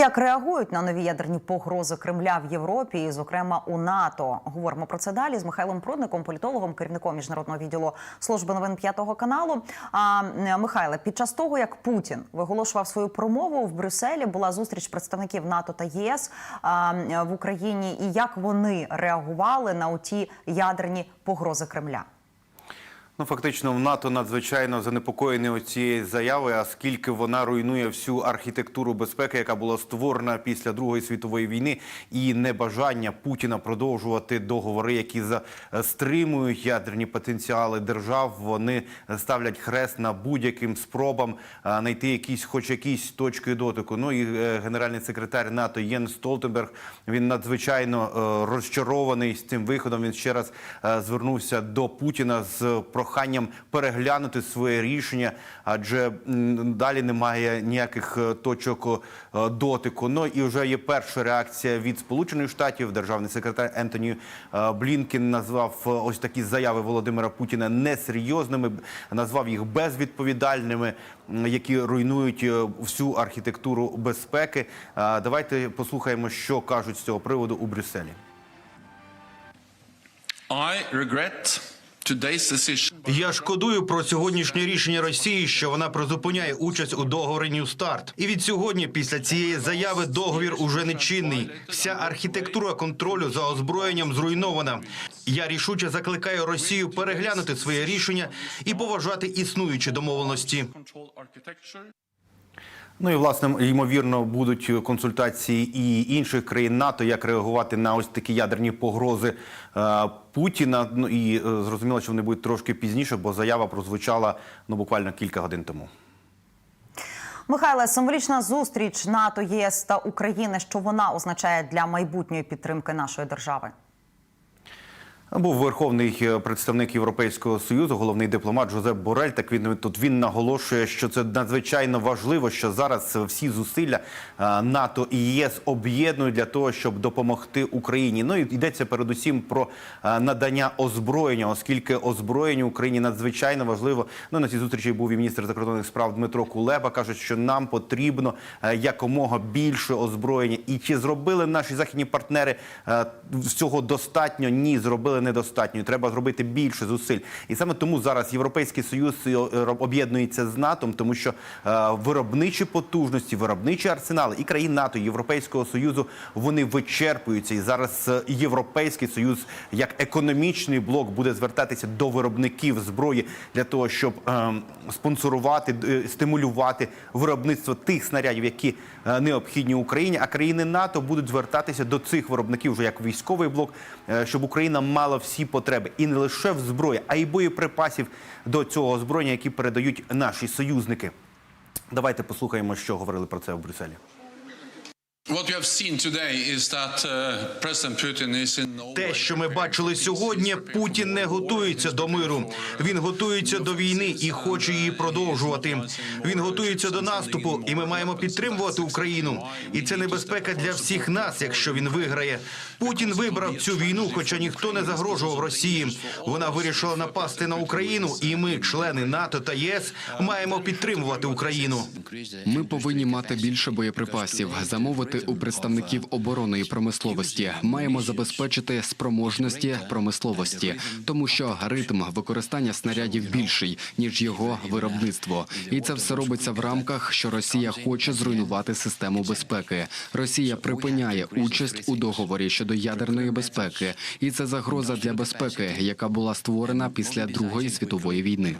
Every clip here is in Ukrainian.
Як реагують на нові ядерні погрози Кремля в Європі, і, зокрема у НАТО? Говоримо про це далі з Михайлом Прудником, політологом, керівником міжнародного відділу служби новин п'ятого каналу. А е, Михайле, під час того як Путін виголошував свою промову в Брюсселі, була зустріч представників НАТО та ЄС а, е, в Україні, і як вони реагували на оті ядерні погрози Кремля? Ну, фактично, в НАТО надзвичайно занепокоєні цією заявою, оскільки вона руйнує всю архітектуру безпеки, яка була створена після Другої світової війни, і небажання Путіна продовжувати договори, які за- стримують ядерні потенціали держав. Вони ставлять хрест на будь-яким спробам знайти якісь, хоч якісь точки дотику. Ну і е, генеральний секретар НАТО Єн Столтенберг він надзвичайно е, розчарований з цим виходом. Він ще раз е, звернувся до Путіна з проханням переглянути своє рішення, адже далі немає ніяких е, точок е, дотику. Ну і вже є перша реакція від Сполучених Штатів. Державний секретар Ентоні е, Блінкін назвав ось такі заяви Володимира Путіна несерйозними, назвав їх безвідповідальними, які руйнують всю архітектуру безпеки. Давайте послухаємо, що кажуть з цього приводу у Брюсселі. I regret today's decision. Я шкодую про сьогоднішнє рішення Росії, що вона призупиняє участь у договорі New Start. І від сьогодні, після цієї заяви, договір уже не чинний. Вся архітектура контролю за озброєнням зруйнована. Я рішуче закликаю Росію переглянути своє рішення і поважати існуючі домовленості. Ну і власне ймовірно будуть консультації і інших країн НАТО, як реагувати на ось такі ядерні погрози е, Путіна. Ну і е, зрозуміло, що вони будуть трошки пізніше, бо заява прозвучала ну буквально кілька годин тому. Михайле, символічна зустріч НАТО, ЄС та України. Що вона означає для майбутньої підтримки нашої держави? Був верховний е, представник Європейського союзу, головний дипломат Жозеп Борель. Так він тут він наголошує, що це надзвичайно важливо, що зараз всі зусилля е, НАТО і ЄС об'єднують для того, щоб допомогти Україні. Ну і йдеться передусім про е, надання озброєння, оскільки озброєння Україні надзвичайно важливо. Ну на цій зустрічі був і міністр закордонних справ Дмитро Кулеба. кажуть, що нам потрібно якомога більше озброєння. І чи зробили наші західні партнери цього достатньо? Ні, зробили недостатньо. Треба зробити більше зусиль. І саме тому зараз Європейський Союз е, об'єднується з НАТО, тому що е, виробничі потужності, виробничі арсенали і країн НАТО, і Європейського Союзу вони вичерпуються. І зараз е, Європейський Союз як економічний блок буде звертатися до виробників зброї для того, щоб спонсорувати, стимулювати виробництво тих снарядів, які необхідні Україні. А країни НАТО будуть звертатися до цих виробників вже як військовий блок, щоб Україна мала всі потреби і не лише в зброї, а й боєприпасів до цього озброєння, які передають наші союзники. Давайте послухаємо, що говорили про це в Брюсселі. Те, що ми бачили сьогодні, Путін не готується до миру. Він готується до війни і хоче її продовжувати. Він готується до наступу, і ми маємо підтримувати Україну. І це небезпека для всіх нас, якщо він виграє. Путін вибрав цю війну, хоча ніхто не загрожував Росії. Вона вирішила напасти на Україну, і ми, члени НАТО та ЄС, маємо підтримувати Україну. Ми повинні мати більше боєприпасів, замовити у представників оборонної промисловості. Маємо забезпечити спроможності промисловості, тому що ритм використання снарядів більший ніж його виробництво, і це все робиться в рамках, що Росія хоче зруйнувати систему безпеки. Росія припиняє участь у договорі щодо ядерної безпеки, і це загроза для безпеки, яка була створена після Другої світової війни.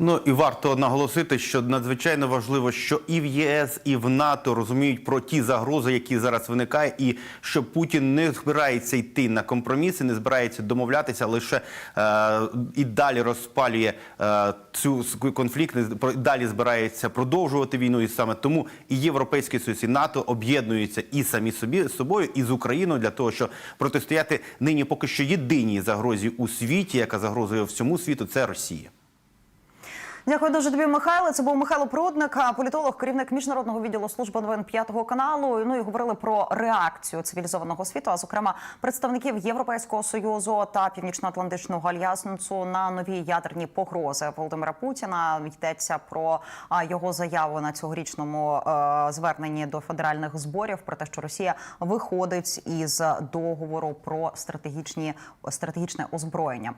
Ну і варто наголосити, що надзвичайно важливо, що і в ЄС, і в НАТО розуміють про ті загрози, які зараз виникають, і що Путін не збирається йти на компроміси, не збирається домовлятися, лише е, і далі розпалює е, цю конфлікт, не далі збирається продовжувати війну. І саме тому і Європейський Союз, і НАТО об'єднуються і самі собі з собою, і з Україною для того, щоб протистояти нині поки що єдиній загрозі у світі, яка загрозує всьому світу, це Росія. Дякую дуже тобі, Михайло. Це був Михайло Прудник, політолог, керівник міжнародного відділу служби новин п'ятого каналу. Ну і говорили про реакцію цивілізованого світу, а зокрема представників Європейського союзу та Північно-Атлантичного альянсу на нові ядерні погрози Володимира Путіна. Йдеться про його заяву на цьогорічному е, зверненні до федеральних зборів про те, що Росія виходить із договору про стратегічні стратегічне озброєння.